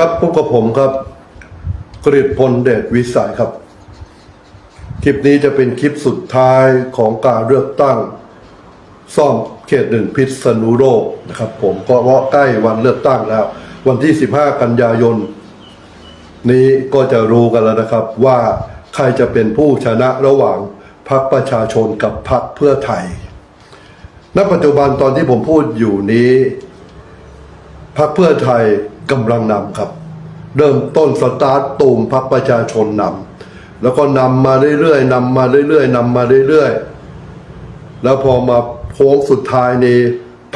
ครับพบกับผมครับกฤษพลเดชวิสัยครับ คลิปนี้จะเป็นคลิปสุดท้ายของการเลือกตั้ง ซ่อมเขตหนึ่งพิษณุโลกนะครับ ผมก็เพราะใกล้วันเลือกตั้งแล้ว วันที่ 15 กันยายน นี้ก็จะรู้กันแล้วนะครับ ว่าใครจะเป็นผู้ชนะระหว่างพรรคประชาชนกับพรรคเพื่อไทยณปัจจุบันตอนที่ผมพูดอยู่นี้พรรคเพื่อไทย กำลังนำครับ เริ่มต้นสตาร์ตตูมพรรคประชาชนนำแล้วก็นำมาเรื่อยๆนำมาเรื่อยๆนำมาเรื่อยๆ แล้วพอมาโค้งสุดท้ายใน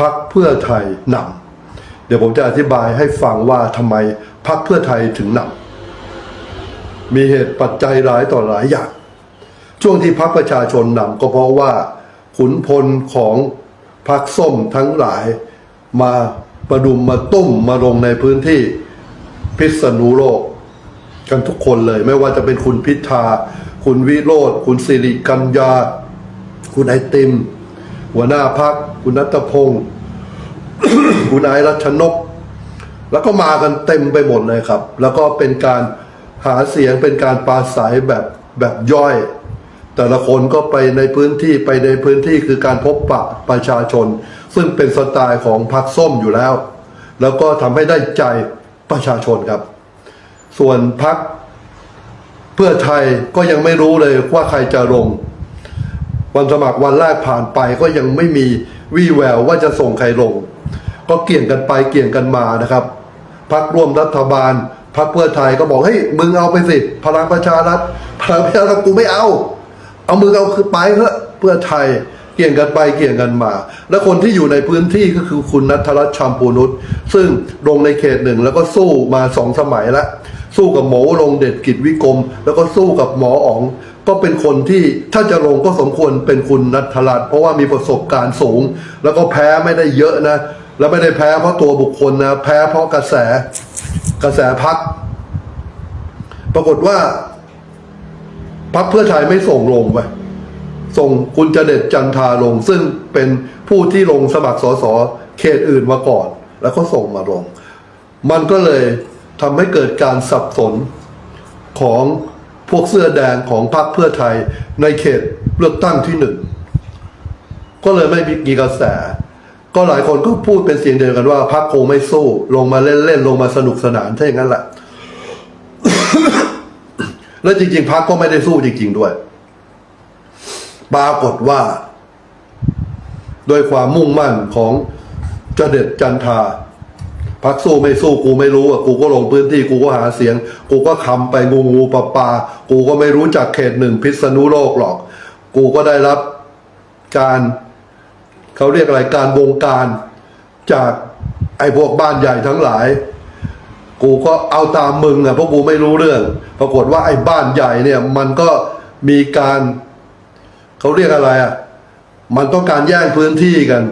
พรรคเพื่อไทยนำเดี๋ยวผมจะอธิบายให้ฟังว่าทำไมพรรคเพื่อไทยถึงนำมีเหตุปัจจัยหลายต่อหลายอย่าง ช่วงที่พรรคประชาชนนำก็เพราะว่าขุนพลของพรรคส้มทั้งหลายมา ประดุมมาตุ้มมาลงในพื้นที่พิษณุโลก กันทุกคนเลย ไม่ว่าจะเป็นคุณพิธา คุณวิโรธคุณสิริกัญญา คุณไอติม หัวหน้าพัก คุณนัทพงศ์คุณไอรัชนก แล้วก็มากันเต็มไปหมดเลยครับ แล้วก็เป็นการหาเสียงเป็นการปราศัยแบบแบบย่อย แต่ละคนก็ไปในพื้นที่ไปในพื้นที่คือการพบปะประชาชน ซึ่งเป็นสไตล์ของพรรคส้มอยู่แล้ว แล้วก็ทำให้ได้ใจประชาชนครับ ส่วนพรรคเพื่อไทยก็ยังไม่รู้เลยว่าใครจะลง วันสมัครวันแรกผ่านไปก็ยังไม่มีวี่แววว่าจะส่งใครลง ก็เกี่ยงกันไปเกี่ยงกันมานะครับพักร่วมรัฐบาลพักเพื่อไทยก็บอกเฮ้ยมึงเอาไปสิพลังประชารัฐพลังประชารัฐกูไม่เอา เอามึงเอาคือไปเถอะเพื่อไทย เกี่ยงกันไปเกี่ยงกันมา และคนที่อยู่ในพื้นที่ก็คือคุณนัทรัตน์ชามพูนุชซึ่งลงในเขตหนึ่งแล้วก็สู้มาสองสมัยล้วสู้กับหมอลงเด็ดกิจวิกรม แล้วก็สู้กับหมออ๋องก็เป็นคนที่ถ้าจะลงก็สมควรเป็นคุณนัทรัตน์เพราะว่ามีประสบการณ์สูง แล้วก็แพ้ไม่ได้เยอะนะ แล้วไม่ได้แพ้เพราะตัวบุคคลนะแพ้เพราะกระแสกระแสพักปรากฏว่าพักเพื่อไทยไม่ส่งลงไป ส่งคุณจเด็ดจันทาลง ซึ่งเป็นผู้ที่ลงสมัครสสเขตอื่นมาก่อน แล้วก็ส่งมาลง มันก็เลยทำให้เกิดการสับสนของพวกเสื้อแดงของพรรคเพื่อไทยในเขตเลือกตั้งที่หนึ่งก็เลยไม่มีกระแส ก็หลายคนก็พูดเป็นเสียงเดียวกันว่าพรรคคงไม่สู้ ลงมาเล่นๆลงมาสนุกสนานถ้าอย่างนั้นแหละ แล้วจริง ๆพรรคก็ไม่ได้สู้จริง ๆ ด้วย ปรากฏว่าโดยความมุ่งมั่นของเจเด็ดจันทาพักสู้ไม่สู้กูไม่รู้อะกูก็ลงพื้นที่กูก็หาเสียง กูก็คำไปงูงูปลาปลากูก็ไม่รู้จักเขตหนึ่งพิษณุโลกหรอก กูก็ได้รับการเขาเรียกอะไรการวงการจากไอ้พวกบ้านใหญ่ทั้งหลาย กูก็เอาตามมึงอะเพราะกูไม่รู้เรื่อง ปรากฏว่าไอ้บ้านใหญ่เนี่ยมันก็มีการ เขาเรียกอะไรอะ มันต้องการแย่งพื้นที่กัน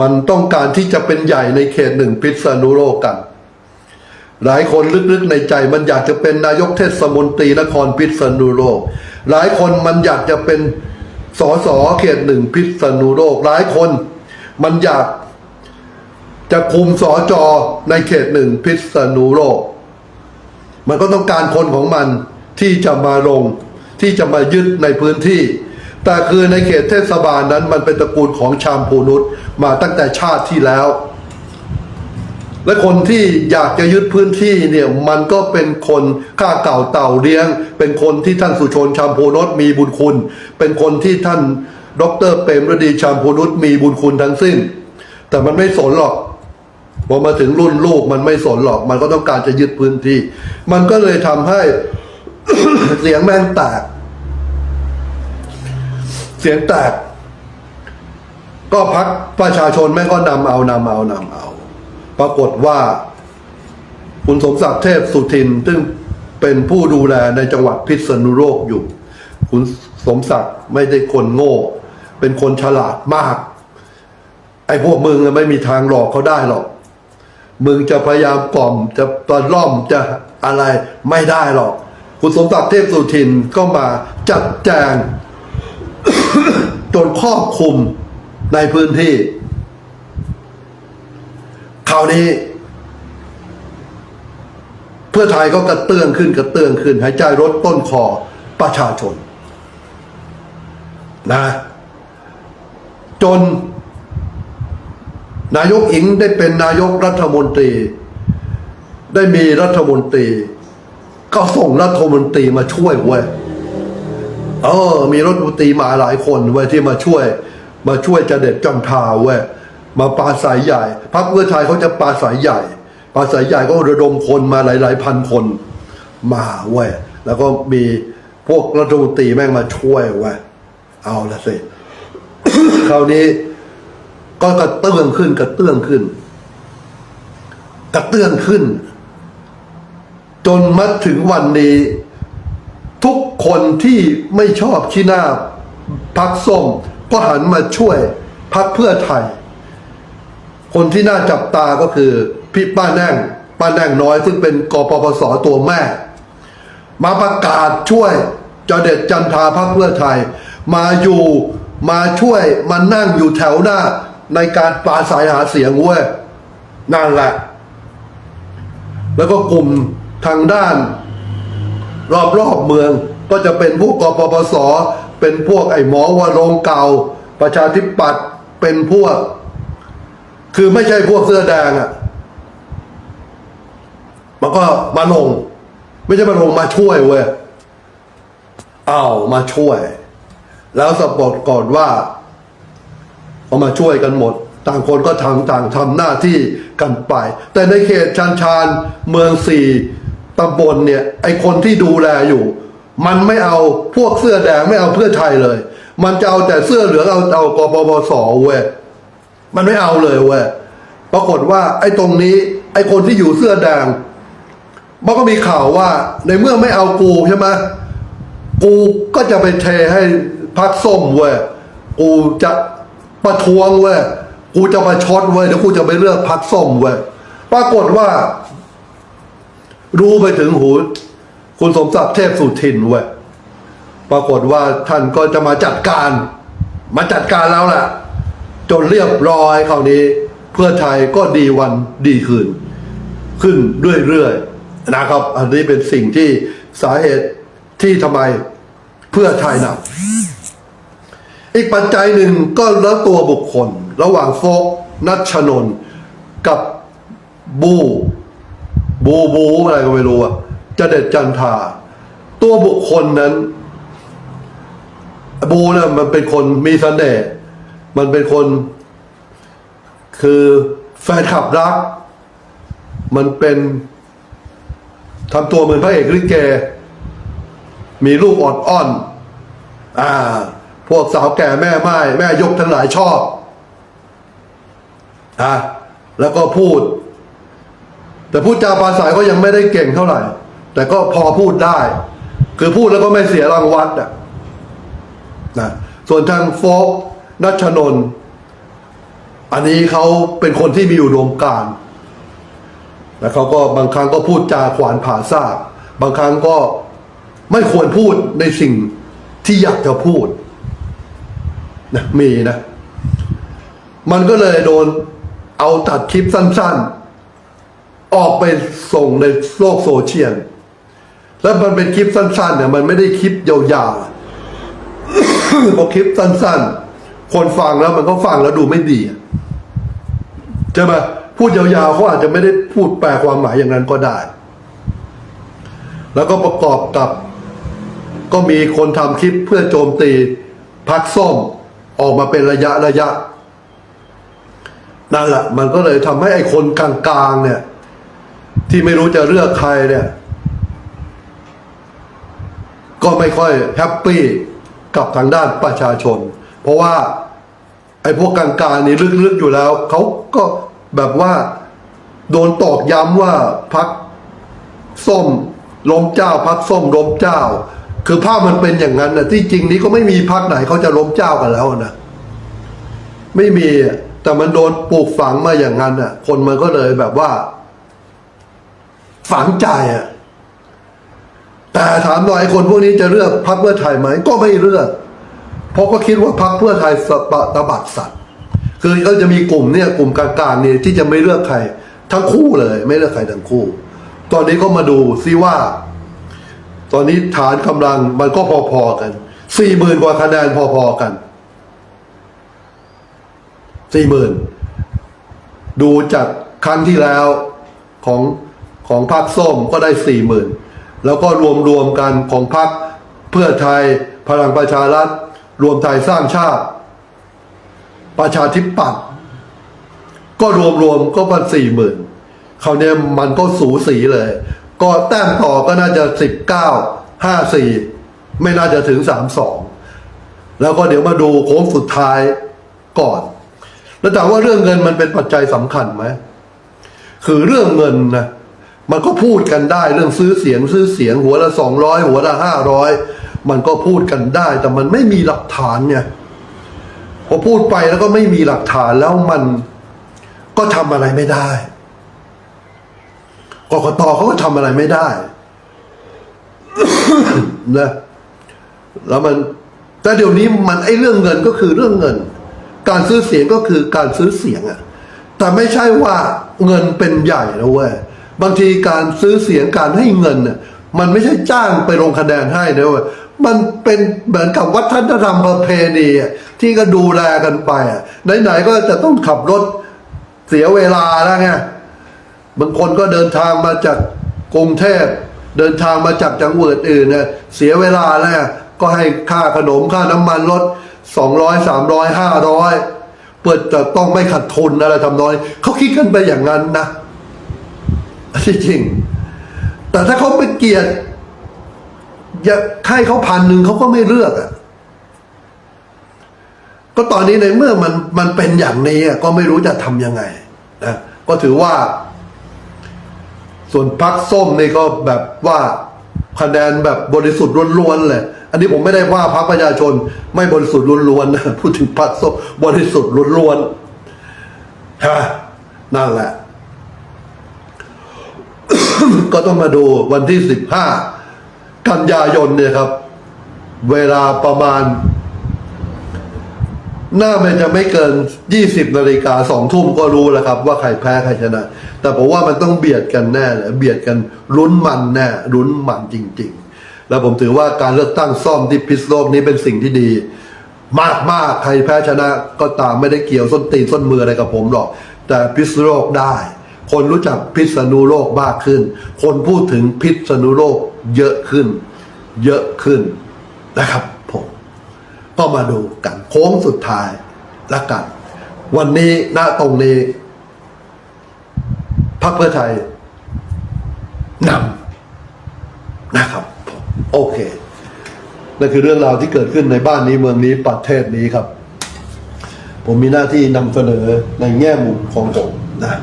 มันต้องการที่จะเป็นใหญ่ในเขตหนึ่งพิษณุโลกกัน หลายคนลึกๆในใจมันอยากจะเป็นนายกเทศมนตรีนครพิษณุโลก หลายคนมันอยากจะเป็นสสเขตหนึ่งพิษณุโลก หลายคนมันอยากจะคุมสอจอในเขตหนึ่งพิษณุโลก มันก็ต้องการคนของมันที่จะมาลงที่จะมายึดในพื้นที่ แต่คือในเขตเทศบาลนั้นมันเป็นตระกูลของชามพูนุษมาตั้งแต่ชาติที่แล้ว และคนที่อยากจะยึดพื้นที่เนี่ยมันก็เป็นคนข้าเก่าเต่าเลี้ยง เป็นคนที่ท่านสุชนชามพูนุษมีบุญคุณ เป็นคนที่ท่านดรเปรมฤดีชามพูนุษมีบุญคุณทั้งสิ้น แต่มันไม่สนหรอกพอมาถึงรุ่นลูกมันไม่สนหรอก มันก็ต้องการจะยึดพื้นที่ มันก็เลยทำให้เสียงแม่งแตก สียงแตก ก็พักประชาชนแม่ก็นำเอานำเอานำเอา ปรากฏว่า คุณสมศักดิ์เทพสุทิน ซึ่งเป็นผู้ดูแลในจังหวัดพิษณุโลกอยู่ คุณสมศักดิ์ไม่ได้คนโง่ เป็นคนฉลาดมาก ไอ้พวกมึงไม่มีทางหลอกเขาได้หรอก มึงจะพยายามกล่อมจะตอนล่อมจะอะไรไม่ได้หรอก คุณสมศักดิ์เทพสุทินก็มาจัดแจง จนครอบคลุมในพื้นที่ คราวนี้ เพื่อไทยก็กระเตื้องขึ้นกระเตื้องขึ้น หายใจรถต้นคอประชาชน นะ จน นายกอิงได้เป็นนายกรัฐมนตรี ได้มีรัฐมนตรี ก็ส่งรัฐมนตรีมาช่วยเว้ย เออ มีรัฐมนตรีมาหลายคนเว้ยที่มาช่วย มาช่วยจะเด็ดจันทาเว้ยมาปราศัยใหญ่พรรคเพื่อไทยเขาจะปราศัยใหญ่ปราศัยใหญ่ก็ระดมคนมาหลาย ๆ พันคนมาเว้ยแล้วก็มีพวกรัฐมนตรีแม่งมาช่วยเว้ยเอาละสิคราวนี้ก็กระเตื้องขึ้นกระเตื้องขึ้น กระเตื้องขึ้น จนมาถึงวันนี้ คนที่ไม่ชอบขี้หน้าพักส้มก็หันมาช่วยพักเพื่อไทย คนที่น่าจับตาก็คือพี่ป้าแน่งป้าแน่งน้อยซึ่งเป็นกปปสตัวแม่ มาประกาศช่วยจเด็ดจันทาพักเพื่อไทย มาอยู่มาช่วยมานั่งอยู่แถวหน้าในการปราศัยหาเสียงเว้ยนั่นแหละ แล้วก็กลุ่มทางด้าน รอบๆเมือง ก็จะเป็นพวกกปปส เป็นพวกไอ้หมอวรงเก่า ประชาธิปัตย์เป็นพวก คือไม่ใช่พวกเสื้อแดงอะ่ะมันก็มาลง ไม่ใช่มาลงมาช่วยเว้ยเอามาช่วย แล้วสปอร์ตก่อนว่าเอามาช่วยกันหมด ต่างคนก็ทำต่างทำหน้าที่กันไป แต่ในเขตชานชานเมืองสี่ตำบลเนี่ย ไอคนที่ดูแลอยู่ มันไม่เอาพวกเสื้อแดงไม่เอาเพื่อไทยเลย มันจะเอาแต่เสื้อเหลืองเอาเอากปปสเว้ยมันไม่เอาเลยเว้ยปรากฏว่า ไอ้ตรงนี้ ไอ้คนที่อยู่เสื้อแดงมันก็มีข่าวว่า ในเมื่อไม่เอากูใช่ไหมกูก็จะไปเทให้พักส้มเว้ยกูจะประท้วงเว้ยกูจะมาช็อตเว้ยเดี๋ยวกูจะไปเลือกพักส้มเว้ยปรากฏว่า รู้ไปถึงหู คุณสมศักดิ์เทพสุทินเว้ยปรากฏว่าท่านก็จะมาจัดการ มาจัดการแล้วแหละจนเรียบร้อยคราวนี้ เพื่อไทยก็ดีวันดีคืน ขึ้นเรื่อยๆนะครับ อันนี้เป็นสิ่งที่สาเหตุที่ทำไมเพื่อไทยนำอีกปัจจัยหนึ่งก็แล้วตัวบุคคล ระหว่างโฟกนัชชนนกับบู บูบูอะไรก็ไม่รู้อะ จะเด็ดจันทา ตัวบุคคลนั้น บูนี่ยมันเป็นคนมีเสน่ห์มันเป็นคน คือแฟนคลับรัก มันเป็นทำตัวเหมือนพระเอกลิเก มีลูกออดอ้อน อ่า พวกสาวแก่แม่ไม้แม่ยกทั้งหลายชอบอะแล้วก็พูด แต่พูดจาปราศัยก็ยังไม่ได้เก่งเท่าไหร่ แต่ก็พอพูดได้ คือพูดแล้วก็ไม่เสียรางวัลอะนะส่วนทางโฟกนัชนนท์อันนี้เขาเป็นคนที่มีอุดมการแล้วเขาก็บางครั้งก็พูดจาขวานผ่าซาก บางครั้งก็ไม่ควรพูดในสิ่งที่อยากจะพูดนะมีนะ มันก็เลยโดนเอาตัดคลิปสั้น ๆ ออกไปส่งในโลกโซเชียล แล้วมันเป็นคลิปสั้นๆเนี่ยมันไม่ได้คลิปยาวๆพอคลิปสั้น ๆ คนฟังแล้วมันก็ฟังแล้วดูไม่ดีอะใช่ไหมพูดยาวๆเขาอาจจะไม่ได้พูดแปลความหมายอย่างนั้นก็ได้ แล้วก็ประกอบกับ ก็มีคนทำคลิปเพื่อโจมตีพักส้มออกมาเป็นระยะระยะนั่นแหละมันก็เลยทำให้ไอ้คนกลางๆเนี่ย ที่ไม่รู้จะเลือกใครเนี่ย ก็ไม่ค่อยแฮปปี้กับทางด้านประชาชน เพราะว่าไอ้พวกกลางๆนี่ลึกๆอยู่แล้ว เขาก็แบบว่าโดนตอกย้ำว่าพักส้มล้มเจ้าพักส้มล้มเจ้า คือภาพมันเป็นอย่างนั้นนะที่จริงนี้ก็ไม่มีพักไหนเขาจะล้มเจ้ากันแล้วนะไม่มีแต่มันโดนปลูกฝังมาอย่างนั้นอะ คนมันก็เลยแบบว่า ฝังใจอะ แต่ถามหน่อยคนพวกนี้จะเลือกพรรคเพื่อไทยไหมก็ไม่เลือก เพราะก็คิดว่าพรรคเพื่อไทยสปะตบัดสัตว์คือก็จะมีกลุ่มเนี่ยกลุ่มกลางๆเนี่ยที่จะไม่เลือกใคร ทั้งคู่เลย ไม่เลือกใครทั้งคู่ ตอนนี้ก็มาดูซิว่า ตอนนี้ฐานกำลังมันก็พอๆกันสี่หมื่นกว่าคะแนนพอๆกันสี่หมื่นดูจากครั้งที่แล้วของของพรรคส้มก็ได้สี่หมื่น แล้วก็รวมรวมกันของพรรคเพื่อไทยพลังประชารัฐ รวมไทยสร้างชาติ ประชาธิปัตย์ก็รวมรวมก็ประมาณสี่หมื่นคราวเนี้ยมันก็สูสีเลย ก็แต้มต่อก็น่าจะสิบเก้าห้าสี่ไม่น่าจะถึงสามสองแล้วก็เดี๋ยวมาดูโค้งสุดท้ายก่อน แล้วถามว่าเรื่องเงินมันเป็นปัจจัยสำคัญไหม คือเรื่องเงินนะ มันก็พูดกันได้เรื่องซื้อเสียงซื้อเสียงหัวละสองร้อยหัวละห้าร้อยมันก็พูดกันได้ แต่มันไม่มีหลักฐานเนี่ยพอพูดไปแล้วก็ไม่มีหลักฐานแล้วมันก็ทำอะไรไม่ได้กกตเขาก็ทำอะไรไม่ได้นะแล้วมันแต่เดี๋ยวนี้มันไอ้เรื่องเงินก็คือเรื่องเงิน การซื้อเสียงก็คือการซื้อเสียงอะแต่ไม่ใช่ว่าเงินเป็นใหญ่นะเว้ย บางทีการซื้อเสียงการให้เงินน่ะมันไม่ใช่จ้างไปลงคะแนนให้นะเว้ยมันเป็นเหมือนกับวัฒนธรรมประเพณีที่ก็ดูแลกันไปอะไหนๆก็จะต้องขับรถเสียเวลาแล้วไงบางคนก็เดินทางมาจากกรุงเทพเดินทางมาจากจังหวัดอื่นเนี่ยเสียเวลาแล้วก็ให้ค่าขนมค่าน้ำมันลดสองร้อยสามร้อยห้าร้อยเปิดจะต้องไม่ขัดทุนอะไรทำน้อยเขาคิดกันไปอย่างนั้นนะ ที่จริง แต่ถ้าเขาไปเกลียดอยากให้เขาพันหนึ่งเขาก็ไม่เลือกอะก็ตอนนี้ในเมื่อมันมันเป็นอย่างนี้อะก็ไม่รู้จะทำยังไงนะก็ถือว่า ส่วนพักส้มนี่ก็แบบว่าคะแนนแบบบริสุทธิ์ล้วนๆเลย อันนี้ผมไม่ได้ว่าพักประชาชน ไม่บริสุทธิ์ล้วนๆนะพูดถึงพักส้มบริสุทธิ์ล้วนๆฮะนั่นแหละ ก็ต้องมาดูวันที่สิบห้ากันยายนเนี่ยครับ เวลาประมาณ น่ามันจะไม่เกิน20นาฬิกาสองทุ่มก็รู้แล้วครับ ว่าใครแพ้ใครชนะ แต่ผมว่ามันต้องเบียดกันแน่เลยเบียดกันลุ้นมันแน่ลุ้นมันจริง ๆ แล้วผมถือว่าการเลือกตั้งซ่อมที่พิษโลกนี้เป็นสิ่งที่ดีมากมากๆใครแพ้ชนะก็ตามไม่ได้เกี่ยวส้นตีนส้นมืออะไรกับผมหรอก แต่พิษโลกได้ คนรู้จักพิษณุโลกมากขึ้น คนพูดถึงพิษณุโลกเยอะขึ้น เยอะขึ้นนะครับผมก็มาดูกันโค้งสุดท้ายละกัน วันนี้ณตรงนี้พรรคเพื่อไทยนำนะครับผมโอเคนั่นคือเรื่องราวที่เกิดขึ้นในบ้านนี้เมืองนี้ประเทศนี้ครับ ผมมีหน้าที่นำเสนอในแง่มุมของผมนะ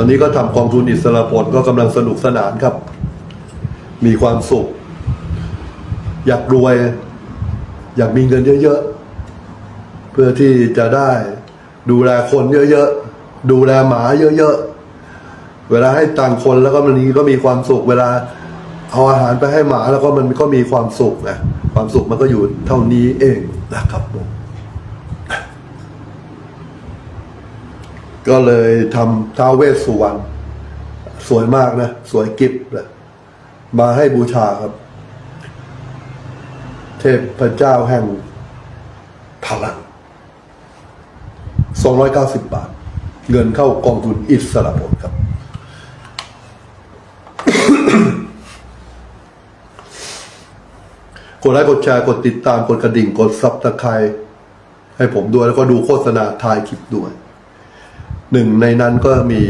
ตอนนี้ก็ทำกองทุนอิสระผลก็กำลังสนุกสนานครับ มีความสุข อยากรวย อยากมีเงินเยอะๆ เพื่อที่จะได้ดูแลคนเยอะๆ ดูแลหมาเยอะๆ เวลาให้ตังค์คนแล้วก็มันนี้ก็มีความสุข เวลาเอาอาหารไปให้หมาแล้วก็มันก็มีความสุขนะความสุขมันก็อยู่เท่านี้เองนะครับผม ก็เลยทำท้าวเวสสุวรรณสวยมากนะ สวยกิฟเลยมาให้บูชาครับ เทพพระเจ้าแห่งพลัง 290 บาท เงินเข้ากองทุนอิสระผลครับ กดไลค์กดแชร์กดติดตามกดกระดิ่งกดซับตะไคร้ให้ผมด้วยแล้วก็ดูโฆษณาทายคลิปด้วย หนึ่งในนั้นก็มี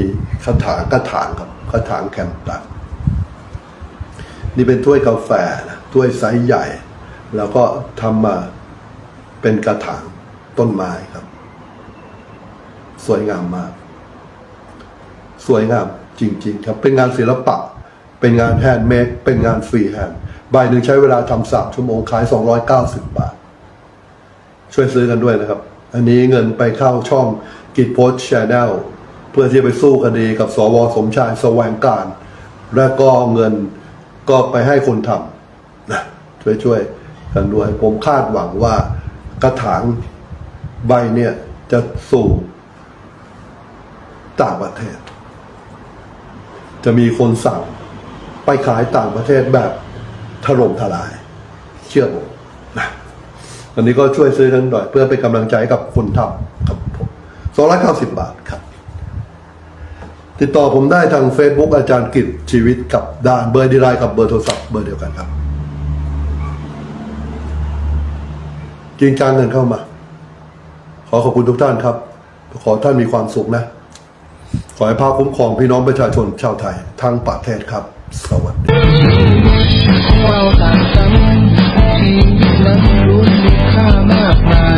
คาถากระถางครับกระถางแคมตันนี่เป็นถ้วยกาแฟนะถ้วยไซส์ใหญ่ แล้วก็ทำมาเป็นกระถางต้นไม้ครับ สวยงามมาก สวยงามจริง ๆ ครับ เป็นงานศิลปะ เป็นงานแฮนด์เมดเป็นงานฟรีแฮนด์ใบหนึ่งใช้เวลาทำสามชั่วโมงขาย290บาท ช่วยซื้อกันด้วยนะครับ อันนี้เงินไปเข้าช่อง กิจโพสชแนลเพื่อที่จะไปสู้คดีกับสวสมชายแสวงการ และก็เงินก็ไปให้คนทำนะช่วยช่วยๆกันด้วยผมคาดหวังว่ากระถางใบเนี่ยจะสู่ต่างประเทศ จะมีคนสั่งไปขายต่างประเทศแบบถล่มทลาย เชื่อผมนะอันนี้ก็ช่วยซื้อทั้งหน่อยเพื่อเป็นกำลังใจกับคนทำ ครับผมสองร้อยเก้าสิบบาทครับ ติดต่อผมได้ทาง Facebook อาจารย์กิจชีวิตกับด่านเบอร์ดีไลน์กับเบอร์โทรศัพท์เบอร์เดียวกันครับ จริงจังเงินเข้ามา ขอขอบคุณทุกท่านครับ ขอท่านมีความสุขนะ ขอให้พระคุ้มครองพี่น้องประชาชนชาวไทยทั้งประเทศครับ สวัสดีเราต่างกันชีวิตนั้นล้วนมีค่ามากมาย